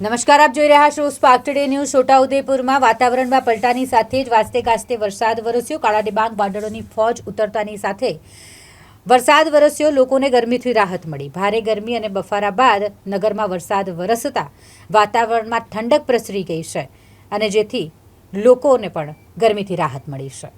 નમસ્કાર, આપ જોઈ રહ્યા છો સ્પાર્ક ટુડે ન્યૂઝ છોટાઉદેપુરમાં. વાતાવરણમાં પલટાની સાથે જ વાસ્તે ગાસ્તે વરસાદ વરસ્યો. કાળા ડિબાંગ વાદળોની ફોજ ઉતરતાની સાથે વરસાદ વરસ્યો. લોકોને ગરમીથી રાહત મળી. ભારે ગરમી અને બફારા બાદ નગરમાં વરસાદ વરસતા વાતાવરણમાં ઠંડક પ્રસરી ગઈ છે અને જેથી લોકોને પણ ગરમીથી રાહત મળી છે.